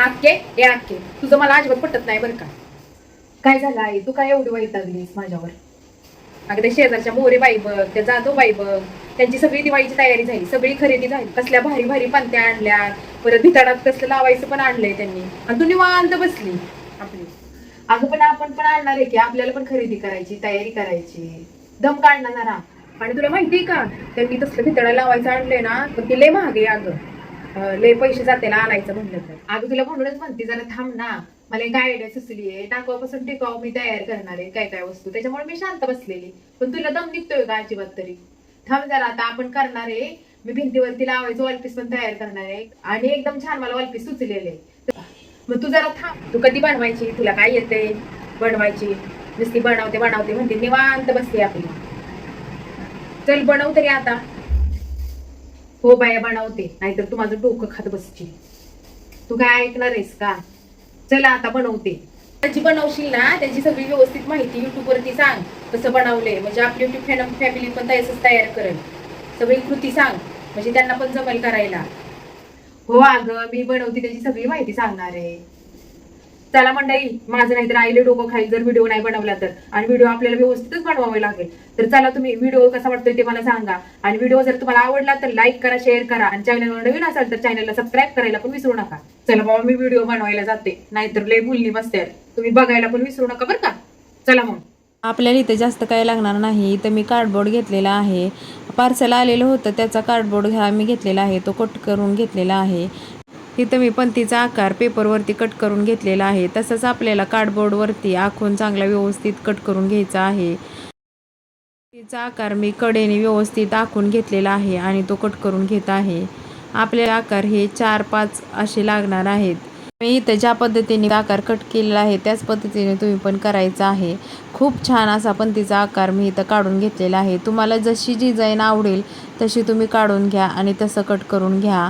आके ए आके तुझं मला अजिबात पटत नाही बरं का. काय झालं आई? तू काय एवढी वाईट लागलीस माझ्यावर? अगं त्या शेजारच्या मोरे बाई बघ त्या जाधव बाई बघ त्यांची सगळी दिवाळीची तयारी झाली. सगळी खरेदी झाली. कसल्या भारी भारी पंत्या आणल्या. परत भिताडात कसलं लावायचं पण आणलंय त्यांनी. आणि तू निवांत बसली आपली. अगं पण आपण पण आणणार आहे की आपल्याला पण खरेदी करायची तयारी करायची. दम काढणार जरा. आणि तुला माहितीये का त्यांनी तसलं भितडा लावायचं आणलंय ना पण ते लय महाग आहे अगं. लय पैसे जाते ना आणायचं म्हणलं तर. अगं तुला म्हणूनच म्हणते जरा थांब ना. मला एक आयडिया सुचली आहे. टाकावापासून टिकाव मी तयार करणार आहे काय काय वस्तू. त्याच्यामुळे मी शांत बसलेली. पण तुला दम निघतोय का अजिबात तरी? थांब जरा आता आपण करणार आहे. मी भिंतीवरती लावायचं वॉलपीस पण तयार करणार आहे. आणि एकदम छान मला वॉलपीस सुचलेले. मग तू जरा थांब. तू कधी बनवायची? तुला काय येते? बनवायची. नुसती बनवते बनवते म्हणते. निवांत बसते आपली. चल बनव तरी आता. हो बाया बनवते नाहीतर तू माझं डोकं खात बसची तू काय ऐकणार आहेस का? चला आता बनवते. त्याची बनवशील ना? त्याची सगळी व्यवस्थित माहिती युट्यूब वरती सांग. कसं बनवले म्हणजे आपली युट्यूब फॅमिली पण तसंच तयार करेल. सगळी कृती सांग म्हणजे त्यांना पण जमेल करायला. हो अगं मी बनवते त्याची सगळी माहिती सांगणार आहे. चला मंडळी माझं नाहीतर आईले डोकं खाईल जर व्हिडिओ नाही बनवला तर. आणि व्हिडिओ आपल्याला व्यवस्थितच बनवावे लागेल. तर चला तुम्ही व्हिडिओ कसा वाटतोय ते मला सांगा. आणि व्हिडिओ जर तुम्हाला आवडला तर लाईक करा शेअर करा. आणि चॅनलवर नवीन असाल तर चॅनलला सबस्क्राईब करायला पण विसरू नका. चला बाबा मी व्हिडिओ बनवायला जाते. नाहीतर लय मुलगी बसते तुम्ही बघायला पण विसरू नका बरं का? चला मग. आपल्याला इथे जास्त काही लागणार नाही. इथं मी कार्डबोर्ड घेतलेला आहे. पार्सल आलेलं होतं त्याचा कार्डबोर्ड हा मी घेतलेला आहे. तो कट करून घेतलेला आहे. इथं मी पंतीचा आकार पेपरवरती कट करून घेतलेला आहे. तसंच आपल्याला कार्डबोर्डवरती आखून चांगला व्यवस्थित कट करून घ्यायचा आहे. तिचा आकार मी कडेने व्यवस्थित आखून घेतलेला आहे आणि तो कट करून घेत आहे. आपले आकार हे चार पाच असे लागणार आहेत. मी इथं ज्या पद्धतीने आकार कट केलेला आहे त्याच पद्धतीने तुम्ही पण करायचा आहे. खूप छान असा पण तिचा आकार मी इथं काढून घेतलेला आहे. तुम्हाला जशी डिझाईन आवडेल तशी तुम्ही काढून घ्या आणि तसं कट करून घ्या.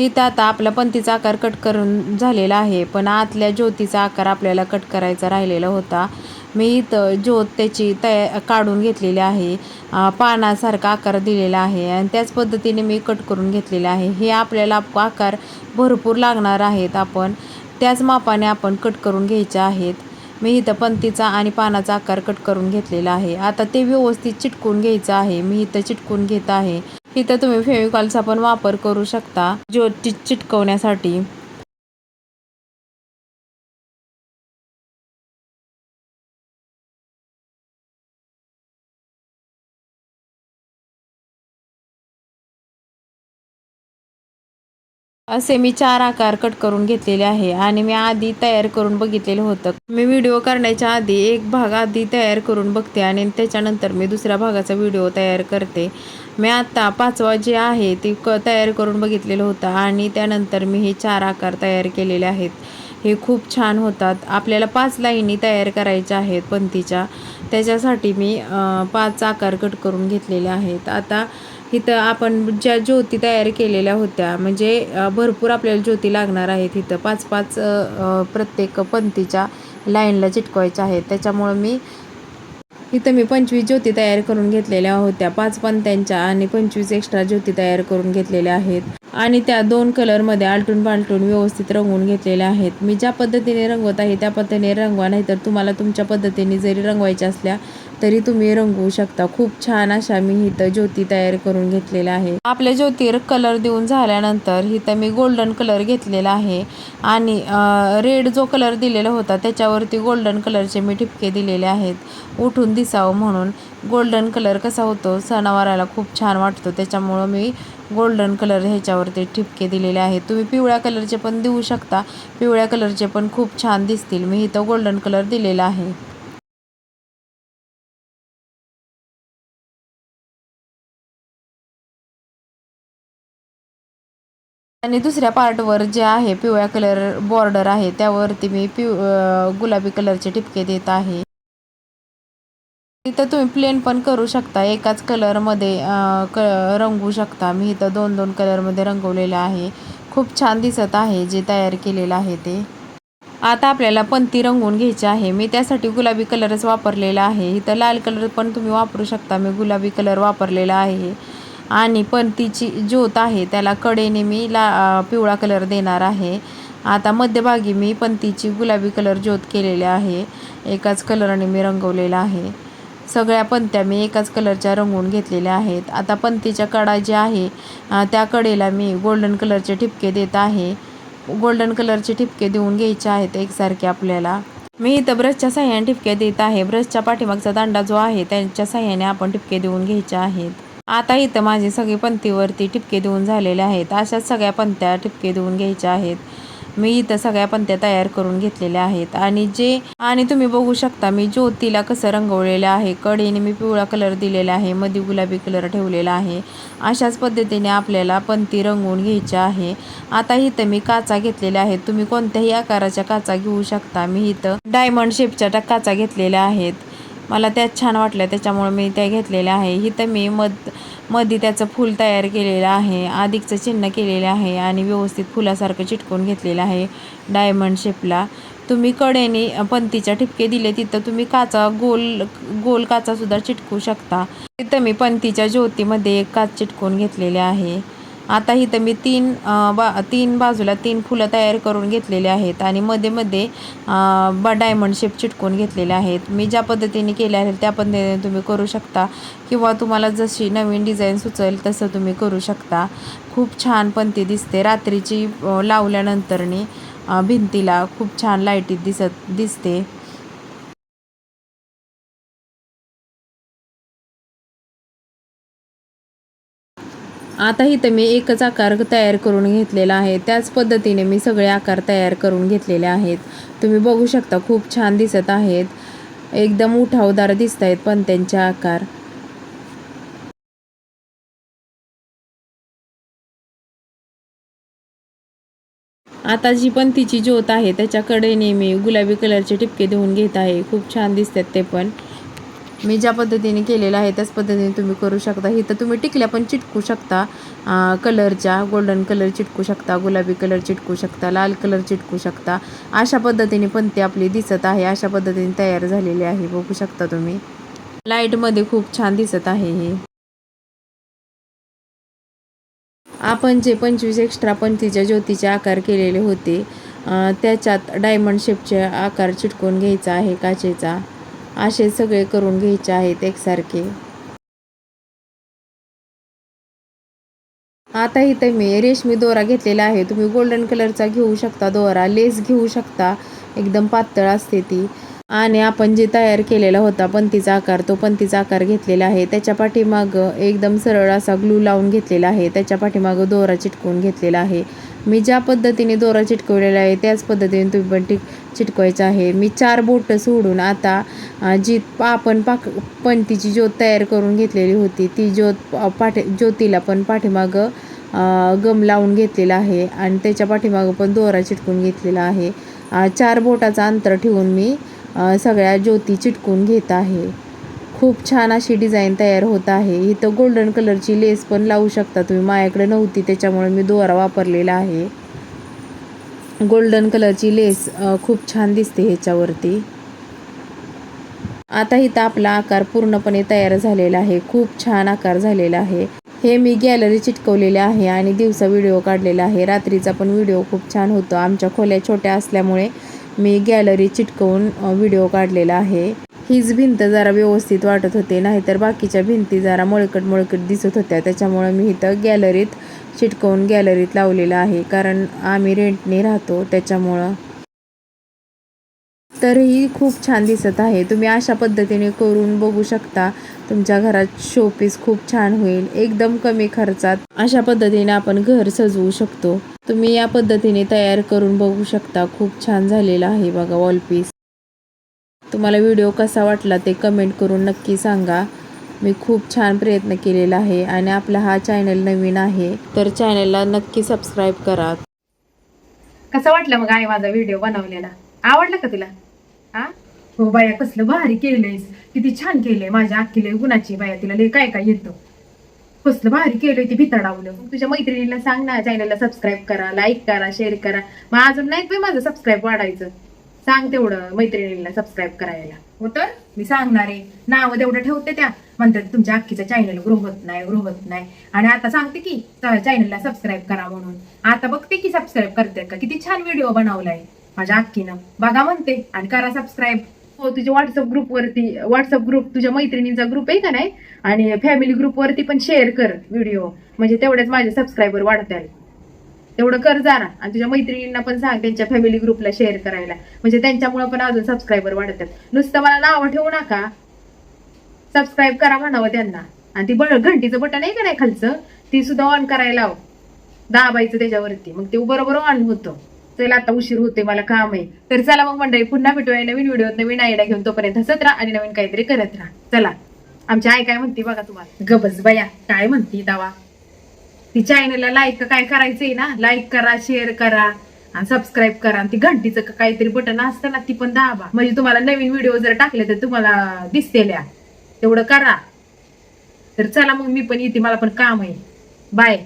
इथं आता आपला पंतीचा आकार कट करून झालेला आहे. पण आतल्या ज्योतीचा आकार आपल्याला कट करायचा राहिलेला होता. मी इथं ज्योत त्याची तया काढून घेतलेली आहे. पानासारखा आकार दिलेला आहे आणि त्याच पद्धतीने मी कट करून घेतलेले आहे. हे आपल्याला आकार भरपूर लागणार आहेत आपण. त्याच मापाने आपण कट करून घ्यायचे आहेत. मी इथं पंतीचा आणि पानाचा आकार कट करून घेतलेला आहे. आता ते व्यवस्थित चिटकून घ्यायचं आहे. मी इथं चिटकून घेत आहे. इथं तुम्ही फेविकॉलचा पण वापर करू शकता. ज्योत चिटकवण्यासाठी. असे मी चार आकार कट करून घेतलेले आहे आणि मी आधी तयार करून बघितलेलं होतं. मी व्हिडिओ करण्याच्या आधी एक भाग आधी तयार करून बघते आणि त्याच्यानंतर मी दुसऱ्या भागाचा व्हिडिओ तयार करते. मी आत्ता पाचवा जे आहे ते क तयार करून बघितलेलं होतं आणि त्यानंतर मी हे चार आकार तयार केलेले आहेत. हे खूप छान होतात. आपल्याला पाच लाईनी तयार करायच्या आहेत पंथीच्या त्याच्यासाठी मी पाच आकार कट करून घेतलेले आहेत. आता इथं आपण ज्या ज्योती तयार केलेल्या होत्या म्हणजे भरपूर आपल्याला ज्योती लागणार आहेत इथं. पाच पाच प्रत्येक पंक्तीच्या लाईनला चिटकवायच्या आहेत. त्याच्यामुळं मी इथं मी पंचवीस ज्योती तयार करून घेतलेल्या होत्या. पाच पंत्यांच्या आणि पंचवीस एक्स्ट्रा ज्योती तयार करून घेतलेल्या आहेत. आणि त्या दोन कलरमध्ये आलटून पालटून व्यवस्थित रंगवून घेतलेल्या आहेत. मी ज्या पद्धतीने रंगवत आहे त्या पद्धतीने रंगवा नाहीतर तुम्हाला तुमच्या पद्धतीने जरी रंगवायच्या असल्या तरी तुम्ही रंगवू शकता. खूप छान अशा मी इथं ज्योती तयार करून घेतलेल्या आहे आपल्या ज्योतीवर कलर देऊन झाल्यानंतर इथं मी गोल्डन कलर घेतलेला आहे. आणि रेड जो कलर दिलेला होता त्याच्यावरती गोल्डन कलरचे मी ठिपके दिलेले आहेत. उठून दिसावं म्हणून. गोल्डन कलर कसा होतो सणावाराला खूप छान वाटतो. त्याच्यामुळं मी गोल्डन कलर ह्याच्यावरती ठिपके दिलेले आहेत. तुम्ही पिवळ्या कलरचे पण देऊ शकता. पिवळ्या कलरचे पण खूप छान दिसतील. मी इथं गोल्डन कलर दिलेला आहे. आणि दुसऱ्या पार्टवर जे आहे पिवळ्या कलर बॉर्डर आहे त्यावरती मी पिव गुलाबी कलरचे ठिपके देत आहे. इथं तुम्ही प्लेन पण करू शकता एकाच कलरमध्ये क रंगवू शकता. मी इथं दोन दोन कलरमध्ये रंगवलेलं आहे. खूप छान दिसत आहे जे तयार केलेलं आहे ते. आता आपल्याला पंती रंगवून घ्यायची आहे. मी त्यासाठी गुलाबी कलरच वापरलेला आहे. इथं लाल कलर पण तुम्ही वापरू शकता. मी गुलाबी कलर वापरलेला आहे. आणि पंतीची ज्योत आहे त्याला कडेने मी ला पिवळा कलर देणार आहे. आता मध्यभागी मी पंतीची गुलाबी कलर ज्योत केलेली आहे. एकाच कलरने मी रंगवलेला आहे. सगळ्या पंत्या मी एकाच कलरच्या रंगवून घेतलेल्या आहेत. आता पंतीच्या कडा जे आहे त्या कडेला मी गोल्डन कलरचे ठिपके देत आहे. गोल्डन कलरचे ठिपके देऊन घ्यायचे आहेत एकसारखे आपल्याला. मी इथं ब्रशच्या साह्याने ठिपके देत आहे. ब्रशच्या पाठीमागचा दांडा जो आहे त्यांच्या साह्याने आपण ठिपके देऊन घ्यायचे आहेत. आता इथं माझे सगळे पंथीवरती ठिपके देऊन झालेले आहेत. अशाच सगळ्या पंत्या ठिपके देऊन घ्यायच्या आहेत. मी इथं सगळ्या पंत्या तयार करून घेतलेल्या आहेत. आणि जे आणि तुम्ही बघू शकता मी ज्योतीला कसं रंगवलेलं आहे. कडेने मी पिवळा कलर दिलेला आहे. मध्ये गुलाबी कलर ठेवलेला आहे. अशाच पद्धतीने आपल्याला पंती रंगवून घ्यायची आहे. आता इथं मी काचा घेतलेल्या आहेत. तुम्ही कोणत्याही आकाराच्या काचा घेऊ शकता. मी इथं डायमंड शेपच्या काचा घेतलेल्या आहेत. मला त्यात छान वाटल्या त्याच्यामुळे मी त्या घेतलेल्या आहे. इथं मी मधमध्ये त्याचं फूल तयार केलेलं आहे अधिकचं चिन्ह केलेलं आहे आणि व्यवस्थित फुलासारखं चिटकून घेतलेलं आहे डायमंड शेपला. तुम्ही कडेने पंतीच्या ठिपके दिले तिथं तुम्ही काचा गोल गोल काचासुद्धा चिटकू शकता. तिथं मी पंतीच्या ज्योतीमध्ये एक काच चिटकून घेतलेले आहे. आता इथं मी तीन बा तीन बाजूला तीन फुलं तयार करून घेतलेले आहेत आणि मध्ये मध्ये बा डायमंड शेप चिटकून घेतलेले आहेत. मी ज्या पद्धतीने केले आहेत त्या पद्धतीने तुम्ही करू शकता. किंवा तुम्हाला जशी नवीन डिझाईन सुचेल तसं तुम्ही करू शकता. खूप छान पण ती दिसते. रात्रीची लावल्यानंतरनी भिंतीला खूप छान लाईटीत दिसत दिसते. आता इथं मी एकच आकार तयार करून घेतलेला आहे. त्याच पद्धतीने मी सगळे आकार तयार करून घेतलेले आहेत. तुम्ही बघू शकता खूप छान दिसत आहेत. एकदम उठावदार दिसत आहेत पण त्यांचे आकार. आता जी पण तिची ज्योत आहे त्याच्याकडे नेहमी गुलाबी कलरचे टिपके देऊन घेत आहे. खूप छान दिसतात ते पण. मी ज्या पद्धतीने केलेलं आहे त्याच पद्धतीने तुम्ही करू शकता. इथं तुम्ही टिकल्या पण चिटकू शकता. कलरच्या गोल्डन कलर चिटकू शकता गुलाबी कलर चिटकू शकता लाल कलर चिटकू शकता. अशा पद्धतीने पण ती आपली दिसत आहे. अशा पद्धतीने तयार झालेली आहे. बघू शकता तुम्ही. लाईटमध्ये खूप छान दिसत आहे हे. आपण जे पंचवीस एक्स्ट्रा पंथीच्या ज्योतीचे आकार केलेले होते त्याच्यात डायमंड शेपचे आकार चिटकून घ्यायचा आहे काचेचा. असे सगळे करून घ्यायचे आहेत एकसारखे. आता इथे मी रेशमी दोरा घेतलेला आहे. तुम्ही गोल्डन कलरचा घेऊ शकता दोरा लेस घेऊ शकता. एकदम पातळ असते ती. आणि आपण जे तयार केलेला होता पंतीचा आकार तो पंतीचा आकार घेतलेला आहे. त्याच्या पाठीमागं एकदम सरळ असा ग्लू लावून घेतलेला आहे. त्याच्या पाठीमागं दोरा चिटकवून घेतलेला आहे. मी ज्या पद्धतीने दोरा चिटकवलेला आहे त्याच पद्धतीने तुम्ही पण टिक चिटकवायचं आहे. मी चार बोटं सोडून आता जी पा आपण पाक पंतीची ज्योत तयार करून घेतलेली होती ती ज्योत पाठी ज्योतीला पण पाठीमागं गम लावून घेतलेला आहे आणि त्याच्या पाठीमागं पण दोरा चिटकून घेतलेला आहे. चार बोटाचं अंतर ठेवून मी सगळ्या ज्योती चिटकून घेत आहे. खूप छान अशी डिझाईन तयार होत आहे. इथं गोल्डन कलरची लेस पण लावू शकता तुम्ही. माझ्याकडे नव्हती त्याच्यामुळे मी दोरा वापरलेला आहे. गोल्डन कलरची लेस खूप छान दिसते ह्याच्यावरती. आता इथं आपला आकार पूर्णपणे तयार झालेला आहे. खूप छान आकार झालेला आहे. हे मी गॅलरी चिटकवलेले आहे आणि दिवसा व्हिडिओ काढलेला आहे. रात्रीचा पण व्हिडिओ खूप छान होतो. आमच्या खोल्या छोट्या असल्यामुळे मी गॅलरी चिटकवून व्हिडिओ काढलेला आहे. हीच भिंत जरा व्यवस्थित वाटत होते नाहीतर बाकीच्या भिंती जरा मळकट मळकट दिसत होत्या. त्याच्यामुळे मी इथं गॅलरीत चिटकवून गॅलरीत लावलेलं आहे कारण आम्ही रेंटने राहतो त्याच्यामुळं. तरीही खूप छान दिसत आहे. तुम्ही अशा पद्धतीने करून बघू शकता. तुमच्या घरात शोपीस खूप छान होईल. एकदम कमी खर्चात अशा पद्धतीने आपण घर सजवू शकतो. तुम्ही या पद्धतीने तयार करून बघू शकता. खूप छान झालेला आहे बघा वॉलपीस तुम्हाला व्हिडिओ कसा वाटला ते कमेंट करून नक्की सांगा. मी खूप छान प्रयत्न केलेला आहे आणि आपला हा चॅनल नवीन आहे तर चॅनलला नक्की सबस्क्राईब करा. कसा वाटला मग आई माझा व्हिडिओ बनवलेला? आवडला का तुला? हा? हो बाया कसलं भारी केलंयस. किती छान केलंय. माझ्या आखीला गुणाची बाया. तिला लय काय काय येतं. कसलं भारी केलंय ते भितडावलं. मग तुझ्या मैत्रिणीला सांग ना चॅनलला सबस्क्राईब करा लाईक करा शेअर करा. मग अजून नाही पण माझं सबस्क्राईब वाढायचं. सांग तेवढं मैत्रिणीला सबस्क्राईब करायला. हो तर? मी सांगणार आहे. नाव तेवढं ठेवते त्या. म्हणतात तुमच्या अख्खीचं चॅनल ग्रो होत नाही ग्रो होत नाही. आणि आता सांगते की चॅनलला सबस्क्राईब करा म्हणून. आता बघते की सबस्क्राईब करते का? किती छान व्हिडिओ बनवलाय. माझ्या अख्खीनं. बघा म्हणते आणि करा सबस्क्राईब हो तुझ्या व्हॉट्सअप ग्रुपवरती व्हॉट्सअप ग्रुप तुझ्या मैत्रिणींचा ग्रुप आहे का नाही? आणि फॅमिली ग्रुपवरती पण शेअर कर व्हिडिओ म्हणजे तेवढेच माझे सबस्क्रायबर वाढतील. तेवढं कर जरा. आणि तुझ्या मैत्रिणींना पण सांग त्यांच्या फॅमिली ग्रुपला शेअर करायला. म्हणजे त्यांच्यामुळे पण अजून सबस्क्रायबर वाढतात. नुसतं मला नावं ठेवू नका. सबस्क्राईब करा म्हणावं त्यांना. आणि ती बळ घंटीचं बटन आहे का नाही खालचं? ती सुद्धा ऑन करायला दाबायचं त्याच्यावरती. मग ते बरोबर ऑन होतं. चला आता उशीर होते मला काम आहे. तर चला मग मंडळी पुन्हा भेटूया नवीन व्हिडिओत नवीन आयडिया घेऊन. तोपर्यंत हसत राहा आणि नवीन काहीतरी करत राहा. चला. आमची आई काय म्हणते बघा तुम्हाला? गबस बया काय म्हणते दावा ती चॅनलला लाईक काय करायचंय ना? लाईक करा शेअर करा आणि सबस्क्राईब करा आणि ती घंटीचं काहीतरी बटन असतं ना ती पण दाबा. म्हणजे तुम्हाला नवीन व्हिडिओ जर टाकले तर तुम्हाला दिसतेल्या तेवढं करा. तर चला मग मी पण येते मला पण काम आहे. बाय